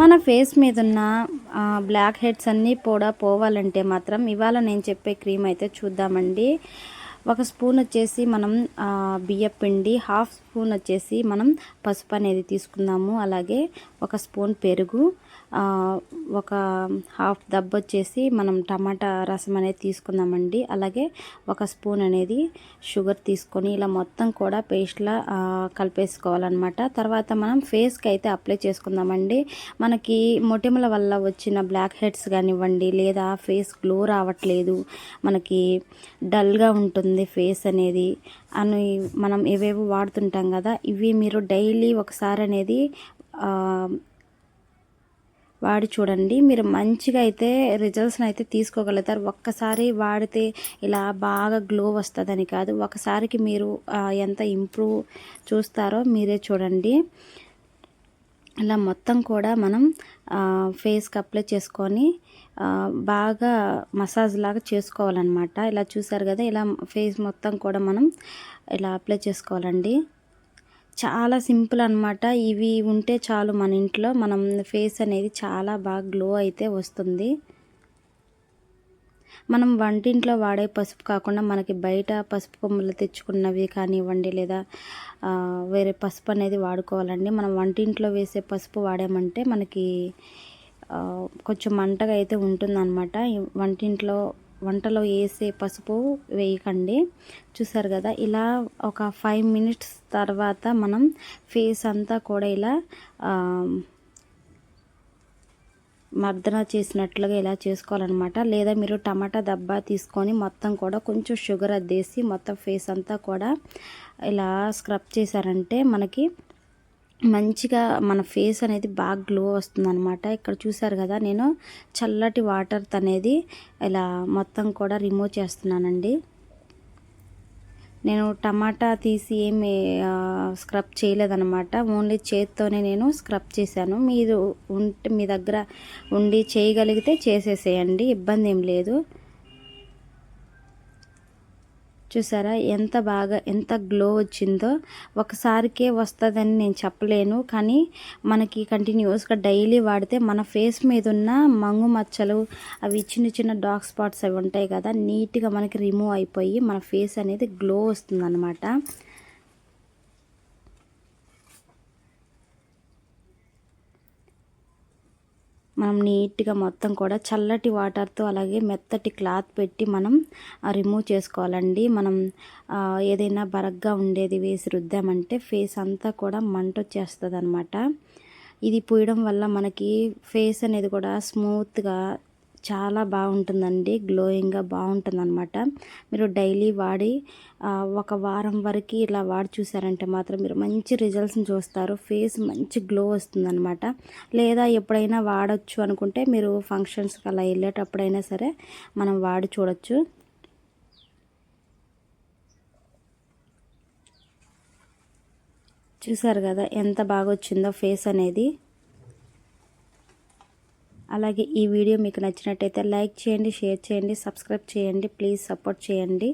మన ఫేస్ మీద ఉన్న బ్లాక్ హెడ్స్ అన్నీ కూడా పోవాలంటే మాత్రం ఇవాళ నేను చెప్పే క్రీమ్ అయితే చూద్దామండి. ఒక స్పూన్ వచ్చేసి మనం బియ్యం పిండి హాఫ్ స్పూన్ వచ్చేసి మనం పసుపు అనేది తీసుకుందాము. అలాగే ఒక స్పూన్ పెరుగు ఒక హాఫ్ దబ్బ వచ్చేసి మనం టమాటా రసం అనేది తీసుకుందామండి. అలాగే ఒక స్పూన్ అనేది షుగర్ తీసుకొని ఇలా మొత్తం కూడా పేస్ట్లా కలిపేసుకోవాలన్నమాట. తర్వాత మనం ఫేస్కి అయితే అప్లై చేసుకుందామండి. మనకి మొటిమల వల్ల వచ్చిన బ్లాక్ హెడ్స్ కానివ్వండి లేదా ఫేస్ గ్లో రావట్లేదు మనకి డల్గా ఉంటుంది ఫేస్ అనేది అని మనం ఏవేవో వాడుతుంటాం కదా ఇవి మీరు డైలీ ఒకసారి అనేది వాడి చూడండి. మీరు మంచిగా అయితే రిజల్ట్స్ని అయితే తీసుకోగలుగుతారు. ఒక్కసారి వాడితే ఇలా బాగా గ్లో వస్తుందని కాదు. ఒకసారికి మీరు ఎంత ఇంప్రూవ్ చూస్తారో మీరే చూడండి. ఇలా మొత్తం కూడా మనం ఫేస్కి అప్లై చేసుకొని బాగా మసాజ్ లాగా చేసుకోవాలన్నమాట. ఇలా చూసారు కదా ఇలా ఫేస్ మొత్తం కూడా మనం ఇలా అప్లై చేసుకోవాలండి. చాలా సింపుల్ అన్నమాట. ఇవి ఉంటే చాలు మన ఇంట్లో మనం ఫేస్ అనేది చాలా బాగా గ్లో అయితే వస్తుంది. మనం వంటింట్లో వాడే పసుపు కాకుండా మనకి బయట పసుపు కొమ్మలు తెచ్చుకున్నవి కానివ్వండి లేదా వేరే పసుపు అనేది వాడుకోవాలండి. మనం వంటింట్లో వేసే పసుపు వాడామంటే మనకి కొంచెం మంటగా అయితే ఉంటుందన్నమాట. వంటింట్లో వంటలో వేసే పసుపు వేయకండి. చూసారు కదా ఇలా ఒక ఫైవ్ మినిట్స్ తర్వాత మనం ఫేస్ అంతా కూడా ఇలా మర్దన చేసినట్లుగా ఇలా చేసుకోవాలన్నమాట. లేదా మీరు టమాటా దబ్బా తీసుకొని మొత్తం కూడా కొంచెం షుగర్ అద్దేసి మొత్తం ఫేస్ అంతా కూడా ఇలా స్క్రబ్ చేశారంటే మనకి మంచిగా మన ఫేస్ అనేది బాగా గ్లో వస్తుందన్నమాట. ఇక్కడ చూసారు కదా నేను చల్లటి వాటర్ అనేది ఇలా మొత్తం కూడా రిమూవ్ చేస్తున్నానండి. నేను టమాటా తీసి ఏమి స్క్రబ్ చేయలేదన్నమాట. ఓన్లీ చేత్తోనే నేను స్క్రబ్ చేశాను. మీరు ఉంటే మీ దగ్గర ఉండి చేయగలిగితే చేసేసేయండి. ఇబ్బంది ఏం లేదు. చూసారా? ఎంత బాగా ఎంత గ్లో వచ్చిందో. ఒకసారికే వస్తుందని నేను చెప్పలేను. కానీ మనకి కంటిన్యూస్గా డైలీ వాడితే మన ఫేస్ మీద ఉన్న మంగు మచ్చలు అవి చిన్న చిన్న డార్క్ స్పాట్స్ అవి ఉంటాయి కదా నీట్గా మనకి రిమూవ్ అయిపోయి మన ఫేస్ అనేది గ్లో వస్తుంది మనం నీట్గా మొత్తం కూడా చల్లటి వాటర్తో అలాగే మెత్తటి క్లాత్ పెట్టి మనం రిమూవ్ చేసుకోవాలండి. మనం ఏదైనా బరగ్గా ఉండేది వేసి రుద్దామంటే ఫేస్ అంతా కూడా మంట వచ్చేస్తుంది అనమాట ఇది పూయడం వల్ల మనకి ఫేస్ అనేది కూడా స్మూత్గా చాలా బాగుంటుందండి. గ్లోయింగ్గా బాగుంటుందన్నమాట. మీరు డైలీ వాడి ఒక వారం వరకు ఇలా వాడి చూసారంటే మాత్రం మీరు మంచి రిజల్ట్స్ని చూస్తారు. ఫేస్ మంచి గ్లో వస్తుందన్నమాట. లేదా ఎప్పుడైనా వాడచ్చు అనుకుంటే మీరు ఫంక్షన్స్కి అలా వెళ్ళేటప్పుడైనా సరే మనం వాడి చూడొచ్చు. చూసారు కదా ఎంత బాగా వచ్చిందో ఫేస్ అనేది. అలాగే ఈ వీడియో మీకు నచ్చినట్టయితే లైక్ చేయండి షేర్ చేయండి సబ్స్క్రైబ్ చేయండి ప్లీజ్ సపోర్ట్ చేయండి.